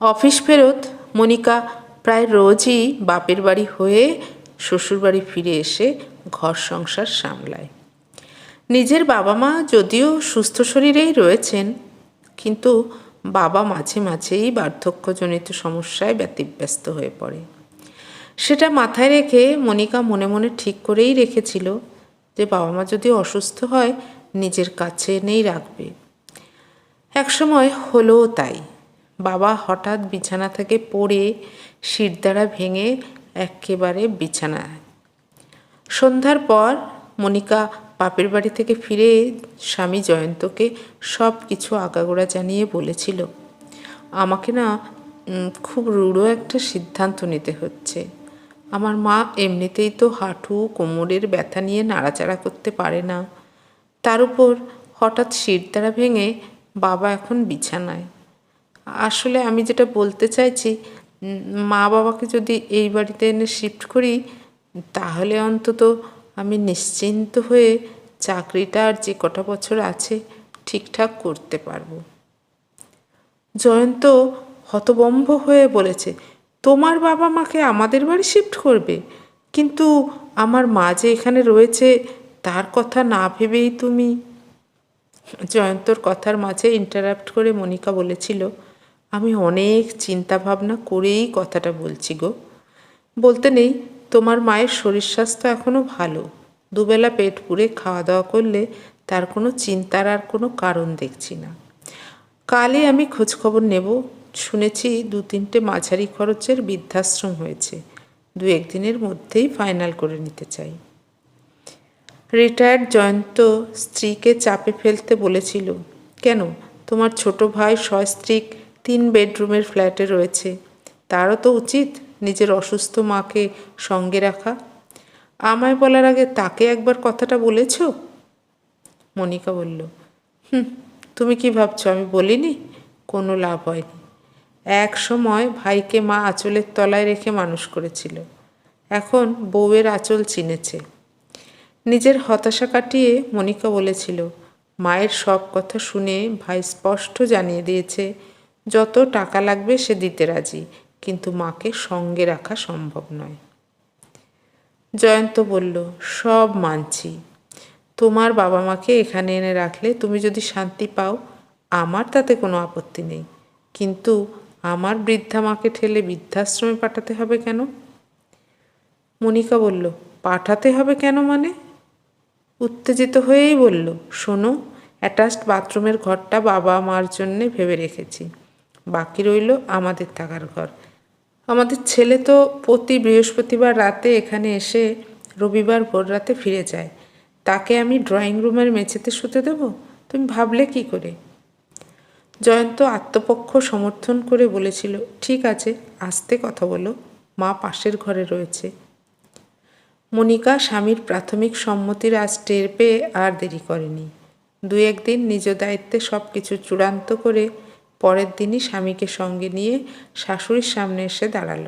Office ফেরত মনিকা প্রায় রোজই বাপের বাড়ি হয়ে শ্বশুরবাড়ি ফিরে এসে ঘর সংসার সামলায়। নিজের বাবা মা যদিও সুস্থ শরীরেই রয়েছেন, কিন্তু বাবা মাঝে মাঝেই বার্ধক্যজনিত সমস্যায় ব্যতিব্যস্ত হয়ে পড়ে। সেটা মাথায় রেখে মনিকা মনে মনে ঠিক করেই রেখেছিল যে বাবা মা যদি অসুস্থ হয়, নিজের কাছে এনেই রাখবে। একসময় হলোও তাই। বাবা হঠাৎ বিছানা থেকে পড়ে শিরদাঁড়া ভেঙে একেবারে বিছানায়। সন্ধ্যার পর মনিকা বাপের বাড়ি থেকে ফিরে স্বামী জয়ন্তকে সব কিছু আগাগোড়া জানিয়ে বলেছিল, আমাকে না খুব রূঢ় একটা সিদ্ধান্ত নিতে হচ্ছে। আমার মা এমনিতেই তো হাঁটু, কোমরের ব্যথা নিয়ে নাড়াচাড়া করতে পারে না। তার উপর হঠাৎ শিরদাঁড়া ভেঙে বাবা এখন বিছানায়। আসলে আমি যেটা বলতে চাইছি মা বাবাকে যদি এই বাড়িতে এনে শিফট করি, তাহলে অন্তত আমি নিশ্চিন্ত হয়ে চাকরিটা আর যে কটা বছর আছে ঠিকঠাক করতে পারব। জয়ন্ত হতবম্ব হয়ে বলেছে, তোমার বাবা মাকে আমাদের বাড়ি শিফট করবে? কিন্তু আমার মা যে এখানে রয়েছে, তার কথা না ভেবেই তুমি? জয়ন্তর কথার মাঝে ইন্টারাপ্ট করে মনিকা বলেছিল আমি অনেক চিন্তা ভাবনা করেই কথাটা বলছি গো। বলতে নেই, তোমার মায়ের শরীর স্বাস্থ্য এখনও ভালো। দুবেলা পেট পুড়ে খাওয়া দাওয়া করলে তার কোনো চিন্তার আর কোনো কারণ দেখছি না। কালই আমি খোঁজখবর নেব। শুনেছি দু তিনটে মাঝারি খরচের বৃদ্ধাশ্রম হয়েছে। দু একদিনের মধ্যেই ফাইনাল করে নিতে চাই। রিটায়ার্ড জয়ন্ত স্ত্রীকে চাপে ফেলতে বলেছিল, কেন? তোমার ছোট ভাই সস্ত্রীক তিন বেডরুমের ফ্ল্যাটে রয়েছে। তারও তো উচিত নিজের অসুস্থ মাকে সঙ্গে রাখা। আমায় বলার আগে তাকে একবার কথাটা বলেছ? মনিকা বলল, হুম, তুমি কি ভাবছ, আমি বলিনি? কোনো লাভ হয়নি। এক সময় ভাইকে মা আঁচলের তলায় রেখে মানুষ করেছিল। এখন বউয়ের আঁচল চিনেছে। নিজের হতাশা কাটিয়ে মনিকা বলেছিল, মায়ের সব কথা শুনে ভাই স্পষ্ট জানিয়ে দিয়েছে যত টাকা লাগবে সে দিতে রাজি, কিন্তু মাকে সঙ্গে রাখা সম্ভব নয়। জয়ন্ত বলল, সব মানছি। তোমার বাবা মাকে এখানে এনে রাখলে তুমি যদি শান্তি পাও, আমার তাতে কোনো আপত্তি নেই। কিন্তু আমার বৃদ্ধা মাকে ঠেলে বৃদ্ধাশ্রমে পাঠাতে হবে কেন? মনিকা বলল, পাঠাতে হবে কেন মানে? উত্তেজিত হয়েই বলল, শোনো, অ্যাটাচড বাথরুমের ঘরটা বাবা মার জন্যে ভেবে রেখেছি। বাকি রইল আমাদের থাকার ঘর। আমাদের ছেলে তো প্রতি বৃহস্পতিবার রাতে এখানে এসে রবিবার ভোর রাতে ফিরে যায়। তাকে আমি ড্রয়িং রুমের মেঝেতে শুতে দেবো? তুমি ভাবলে কি করে? জয়ন্ত আত্মপক্ষ সমর্থন করে বলেছিল, ঠিক আছে, আসতে কথা বলো, মা পাশের ঘরে রয়েছে। মনিকা স্বামীর প্রাথমিক সম্মতির আজ টের পেয়ে আর দেরি করেনি। দু একদিন নিজ দায়িত্বে সব কিছু চূড়ান্ত করে পরের দিনই স্বামীকে সঙ্গে নিয়ে শাশুড়ির সামনে এসে দাঁড়াল।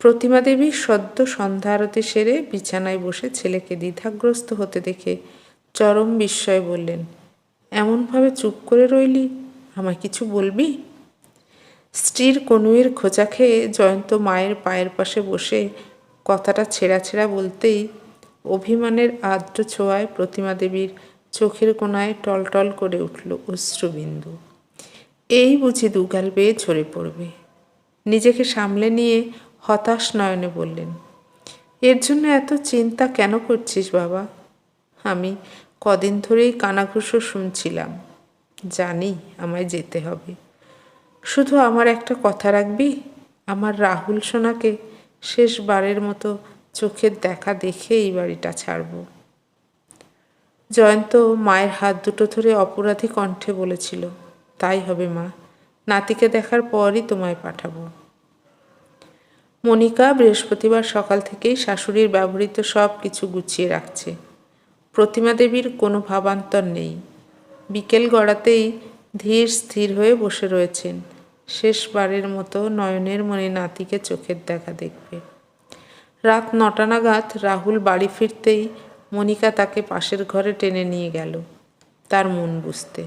প্রতিমা দেবী সদ্য সন্ধ্যা আরতি সেরে বিছানায় বসে ছেলেকে দ্বিধাগ্রস্ত হতে দেখে চরম বিস্ময় বললেন, এমনভাবে চুপ করে রইলি? আমায় কিছু বলবি? স্ত্রীর কনুয়ের খোঁচা খেয়ে জয়ন্ত মায়ের পায়ের পাশে বসে কথাটা ছেঁড়া ছেঁড়া বলতেই অভিমানের আর্দ্র ছোঁয়ায় প্রতিমা দেবীর চোখের কোনায় টলটল করে উঠল অশ্রুবিন্দু। এই বুঝি দুগাল বেয়ে ঝরে পড়বে। নিজেকে সামলে নিয়ে হতাশ নয়নে বললেন, এর জন্য এত চিন্তা কেন করছিস বাবা? আমি কদিন ধরেই কানাঘুষো শুনছিলাম। জানি আমায় যেতে হবে। শুধু আমার একটা কথা রাখবি, আমার রাহুল সোনাকে শেষবারের মতো চোখের দেখা দেখে এই বাড়িটা ছাড়ব। জয়ন্ত মায়ের হাত দুটো ধরে অপরাধী কণ্ঠে বলেছিল তাই হবে মা। নাতিকে দেখার পরই তোমায় পাঠাবো। মনিকা বৃহস্পতিবার সকাল থেকেই শাশুড়ির ব্যবহৃত সব কিছু গুছিয়ে রাখছে। প্রতিমা দেবীর কোনো ভাবান্তর নেই। বিকেল গড়াতেই ধীর স্থির হয়ে বসে রয়েছেন। শেষবারের মতো নয়নের মনে নাতিকে চোখের দেখা দেখবে। রাত নটা নাগাদ রাহুল বাড়ি ফিরতেই মনিকা তাকে পাশের ঘরে টেনে নিয়ে গেল। তার মন বুঝতে।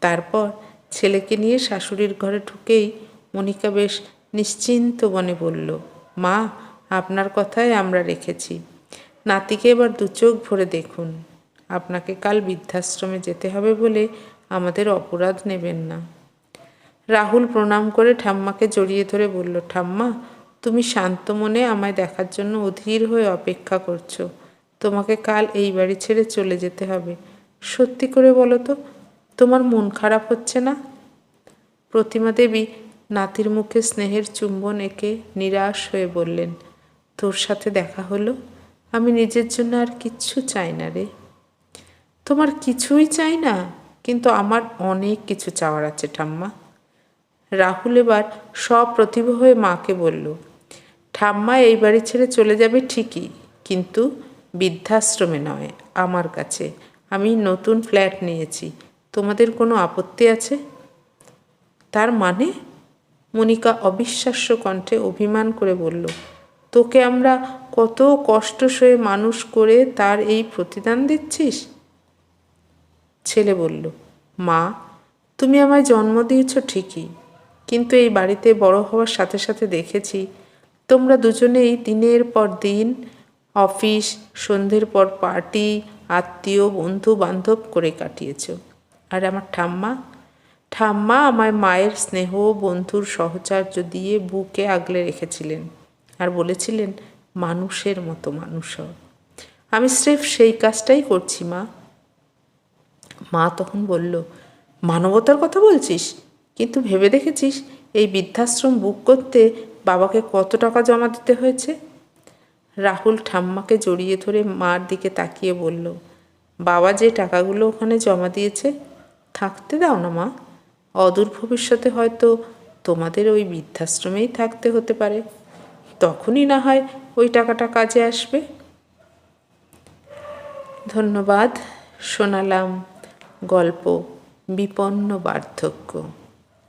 তারপর ছেলেকে নিয়ে শাশুড়ির ঘরে ঢুকেই মনিকা বেশ নিশ্চিন্ত মনে বলল, মা, আপনার কথাই আমরা রেখেছি। নাতিকে এবার দু চোখ ভরে দেখুন। আপনাকে কাল বৃদ্ধাশ্রমে যেতে হবে বলে আমাদের অপরাধ নেবেন না রাহুল প্রণাম করে ঠাম্মাকে জড়িয়ে ধরে বলল, ঠাম্মা, তুমি শান্ত মনে আমায় দেখার জন্য অধীর হয়ে অপেক্ষা করছ। তোমাকে কাল এই বাড়ি ছেড়ে চলে যেতে হবে। সত্যি করে বলো তো তোমার মন খারাপ হচ্ছে না? প্রতিমা দেবী নাতির মুখে স্নেহের চুম্বন এঁকে নিরাশ হয়ে বললেন, তোর সাথে দেখা হলো? আমি নিজের জন্য আর কিচ্ছু চাই না রে। তোমার কিছুই চাই না, কিন্তু আমার অনেক কিছু চাওয়ার আছে ঠাম্মা। রাহুল এবার সব প্রতিভা হয়ে মাকে বলল, ঠাম্মা, এই বাড়ি ছেড়ে চলে যাবে ঠিকই, কিন্তু বৃদ্ধাশ্রমে নয়, আমার কাছে। আমি নতুন ফ্ল্যাট নিয়েছি তোমাদের কোনো আপত্তি আছে? তার মানে মনিকা অবিশ্বাস্য কণ্ঠে অভিমান করে বলল, তোকে আমরা কত কষ্ট সয়ে মানুষ করে তার এই প্রতিদান দিচ্ছিস? ছেলে বলল, মা, তুমি আমায় জন্ম দিয়েছ ঠিকই, কিন্তু এই বাড়িতে বড় হওয়ার সাথে সাথে দেখেছি তোমরা দুজনেই দিনের পর দিন অফিস, সন্ধ্যের পর পার্টি, আত্মীয় বন্ধু বান্ধব করে কাটিয়েছ। আর আমার ঠাম্মা। ঠাম্মা আমায় মায়ের স্নেহ বন্ধুর সহচার্য দিয়ে বুকে আগলে রেখেছিলেন আর বলেছিলেন, মানুষের মতো মানুষ আমি স্রেফ সেই কাজটাই করছি, মা। মা তখন বলল, মানবতার কথা বলছিস? কিন্তু ভেবে দেখেছিস এই বৃদ্ধাশ্রম বুক করতে বাবাকে কত টাকা জমা দিতে হয়েছে? রাহুল ঠাম্মাকে জড়িয়ে ধরে মার দিকে তাকিয়ে বলল, বাবা যে টাকাগুলো ওখানে জমা দিয়েছে থাকতে দাও না, মা। অদূর ভবিষ্যতে হয়তো তোমাদের ওই বৃদ্ধাশ্রমেই থাকতে হতে পারে। তখনই না হয় ওই টাকাটা কাজে আসবে। ধন্যবাদ, শোনালাম গল্প বিপন্ন বার্ধক্য।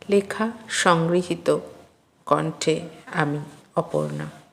লেখা সংগৃহীত, কণ্ঠে আমি, অপর্ণা।